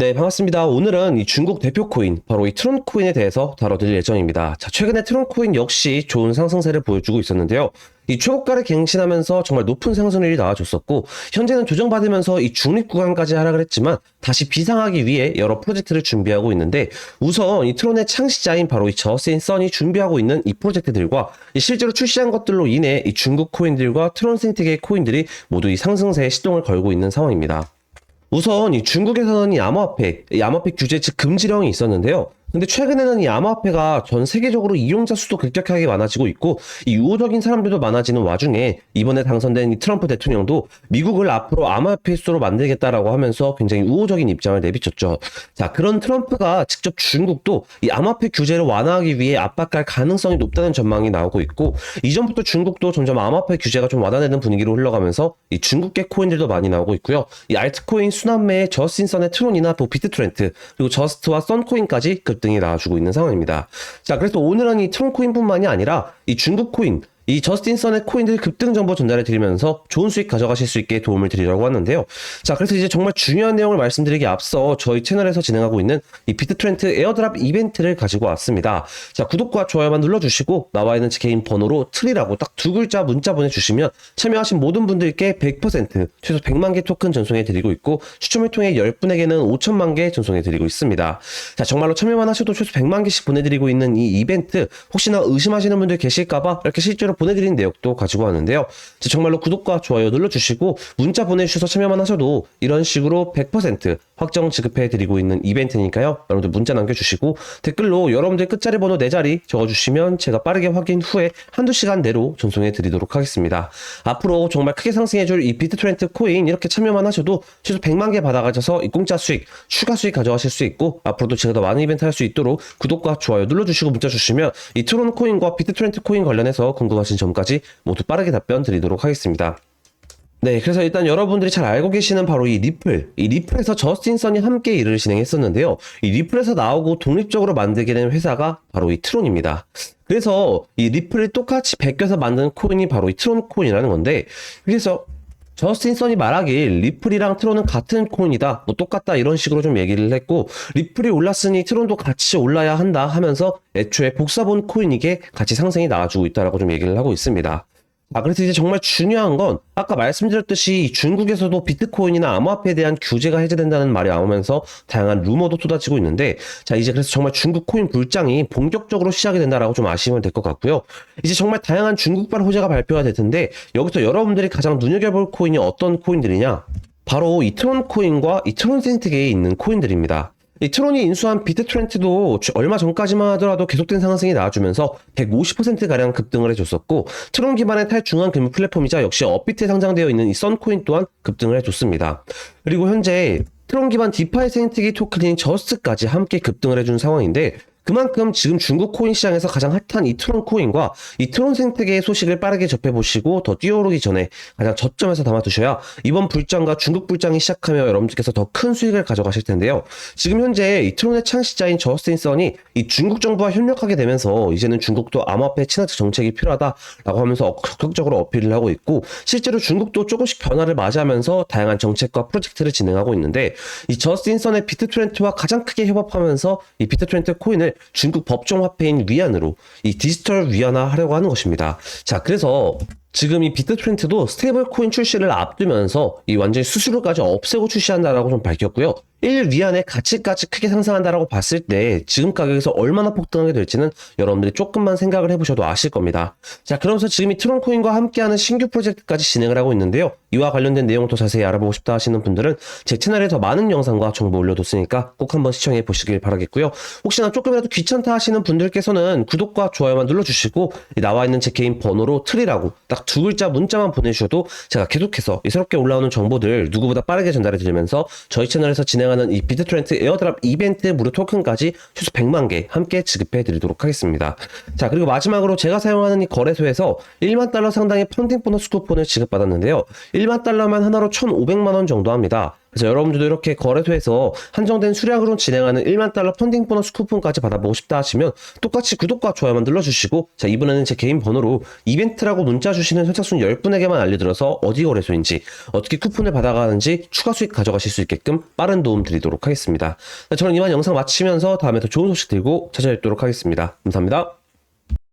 네, 반갑습니다. 오늘은 이 중국 대표 코인, 바로 이 트론 코인에 대해서 다뤄드릴 예정입니다. 자, 최근에 트론 코인 역시 좋은 상승세를 보여주고 있었는데요. 이 최고가를 갱신하면서 정말 높은 상승률이 나와줬었고, 현재는 조정받으면서 이 중립 구간까지 하락을 했지만, 다시 비상하기 위해 여러 프로젝트를 준비하고 있는데, 우선 이 트론의 창시자인 바로 이 저스인 선이 준비하고 있는 이 프로젝트들과 이 실제로 출시한 것들로 인해 이 중국 코인들과 트론 생태계의 코인들이 모두 이 상승세에 시동을 걸고 있는 상황입니다. 우선 이 중국에서는 이 암호화폐, 이 암호화폐 규제 즉 금지령이 있었는데요. 근데 최근에는 이 암호화폐가 전 세계적으로 이용자 수도 급격하게 많아지고 있고 이 유호적인 사람들도 많아지는 와중에 이번에 당선된 이 트럼프 대통령도 미국을 앞으로 암호화폐 수로 만들겠다라고 하면서 굉장히 우호적인 입장을 내비쳤죠. 자 그런 트럼프가 직접 중국도 이 암호화폐 규제를 완화하기 위해 압박할 가능성이 높다는 전망이 나오고 있고 이전부터 중국도 점점 암호화폐 규제가 좀 완화되는 분위기로 흘러가면서 이 중국계 코인들도 많이 나오고 있고요. 이 알트코인 순환매의 저스틴선의 트론이나 또 비트트렌트 그리고 저스트와 썬코인까지 급등이 나와주고 있는 상황입니다. 자 그래서 오늘은 이 트론 코인뿐만이 아니라 이 중국 코인 이 저스틴 선의 코인들 급등 정보 전달해 드리면서 좋은 수익 가져가실 수 있게 도움을 드리려고 하는데요. 자, 그래서 이제 정말 중요한 내용을 말씀드리기 앞서 저희 채널에서 진행하고 있는 이 비트 트렌트 에어드랍 이벤트를 가지고 왔습니다. 자, 구독과 좋아요만 눌러주시고 나와 있는 제 개인 번호로 트리라고 딱 두 글자 문자 보내주시면 참여하신 모든 분들께 100% 최소 100만 개 토큰 전송해 드리고 있고 추첨을 통해 10분에게는 5천만 개 전송해 드리고 있습니다. 자, 정말로 참여만 하셔도 최소 100만 개씩 보내드리고 있는 이 이벤트 혹시나 의심하시는 분들 계실까봐 이렇게 실제로 보내드린 내역도 가지고 왔는데요. 정말로 구독과 좋아요 눌러주시고 문자 보내주셔서 참여만 하셔도 이런 식으로 100% 확정 지급해드리고 있는 이벤트니까요. 여러분들 문자 남겨주시고 댓글로 여러분들 끝자리 번호 4자리 적어주시면 제가 빠르게 확인 후에 한두 시간 내로 전송해드리도록 하겠습니다. 앞으로 정말 크게 상승해줄 이 비트트렌트 코인 이렇게 참여만 하셔도 최소 100만 개 받아가셔서 이 공짜 수익, 추가 수익 가져가실 수 있고 앞으로도 제가 더 많은 이벤트 할 수 있도록 구독과 좋아요 눌러주시고 문자 주시면 이 트론 코인과 비트트렌트 코인 관련해서 궁금하신 점까지 모두 빠르게 답변 드리도록 하겠습니다. 네, 그래서 일단 여러분들이 잘 알고 계시는 바로 이 리플, 이 리플에서 저스틴 선이 함께 일을 진행했었는데요. 이 리플에서 나오고 독립적으로 만들게 된 회사가 바로 이 트론입니다. 그래서 이 리플을 똑같이 베껴서 만든 코인이 바로 이 트론 코인이라는 건데, 그래서 저스틴 선이 말하길 리플이랑 트론은 같은 코인이다, 뭐 똑같다 이런 식으로 좀 얘기를 했고 리플이 올랐으니 트론도 같이 올라야 한다 하면서 애초에 복사본 코인이게 같이 상승이 나와주고 있다라고 좀 얘기를 하고 있습니다. 아, 그래서 이제 정말 중요한 건 아까 말씀드렸듯이 중국에서도 비트코인이나 암호화폐에 대한 규제가 해제된다는 말이 나오면서 다양한 루머도 쏟아지고 있는데 자, 이제 그래서 정말 중국 코인 불장이 본격적으로 시작이 된다라고 좀 아시면 될 것 같고요. 이제 정말 다양한 중국발 호재가 발표가 될 텐데 여기서 여러분들이 가장 눈여겨볼 코인이 어떤 코인들이냐? 바로 이 트론 코인과 이 트론 센트계에 있는 코인들입니다. 이 트론이 인수한 비트트렌트도 얼마 전까지만 하더라도 계속된 상승이 나와주면서 150%가량 급등을 해줬었고 트론 기반의 탈중앙 금융 플랫폼이자 역시 업비트에 상장되어 있는 이 썬코인 또한 급등을 해줬습니다. 그리고 현재 트론 기반 디파이 생태계 토큰인 저스트까지 함께 급등을 해준 상황인데 그만큼 지금 중국 코인 시장에서 가장 핫한 이 트론 코인과 이 트론 생태계의 소식을 빠르게 접해보시고 더 뛰어오르기 전에 가장 저점에서 담아두셔야 이번 불장과 중국 불장이 시작하며 여러분들께서 더 큰 수익을 가져가실 텐데요. 지금 현재 이 트론의 창시자인 저스틴 선이 이 중국 정부와 협력하게 되면서 이제는 중국도 암호화폐 친화적 정책이 필요하다라고 하면서 적극적으로 어필을 하고 있고 실제로 중국도 조금씩 변화를 맞이하면서 다양한 정책과 프로젝트를 진행하고 있는데 이 저스틴 선의 비트트렌트와 가장 크게 협업하면서 이 비트트렌트 코인을 중국 법정 화폐인 위안으로 이 디지털 위안화 하려고 하는 것입니다. 자, 그래서 지금 이 비트트렌트도 스테이블 코인 출시를 앞두면서 이 완전히 수수료까지 없애고 출시한다라고 좀 밝혔고요. 1 위안의 가치까지 크게 상승한다라고 봤을 때 지금 가격에서 얼마나 폭등하게 될지는 여러분들이 조금만 생각을 해보셔도 아실 겁니다. 자, 그러면서 지금 이 트론 코인과 함께하는 신규 프로젝트까지 진행을 하고 있는데요. 이와 관련된 내용 더 자세히 알아보고 싶다 하시는 분들은 제 채널에 더 많은 영상과 정보 올려뒀으니까 꼭 한번 시청해 보시길 바라겠고요. 혹시나 조금이라도 귀찮다 하시는 분들께서는 구독과 좋아요만 눌러주시고 나와 있는 제 개인 번호로 트리라고 딱 두 글자 문자만 보내주셔도 제가 계속해서 새롭게 올라오는 정보들 누구보다 빠르게 전달해 드리면서 저희 채널에서 진행하는 이 비트 트렌트 에어드랍 이벤트 무료 토큰까지 최소 100만 개 함께 지급해 드리도록 하겠습니다. 자 그리고 마지막으로 제가 사용하는 이 거래소에서 1만 달러 상당의 펀딩 보너스 쿠폰을 지급받았는데요. 1만 달러만 하나로 1,500만 원 정도 합니다. 그래서 여러분들도 이렇게 거래소에서 한정된 수량으로 진행하는 1만 달러 펀딩 보너스 쿠폰까지 받아보고 싶다 하시면 똑같이 구독과 좋아요만 눌러주시고 자 이번에는 제 개인 번호로 이벤트라고 문자 주시는 선착순 10분에게만 알려드려서 어디 거래소인지 어떻게 쿠폰을 받아가는지 추가 수익 가져가실 수 있게끔 빠른 도움 드리도록 하겠습니다. 자, 저는 이만 영상 마치면서 다음에 더 좋은 소식 들고 찾아뵙도록 하겠습니다. 감사합니다.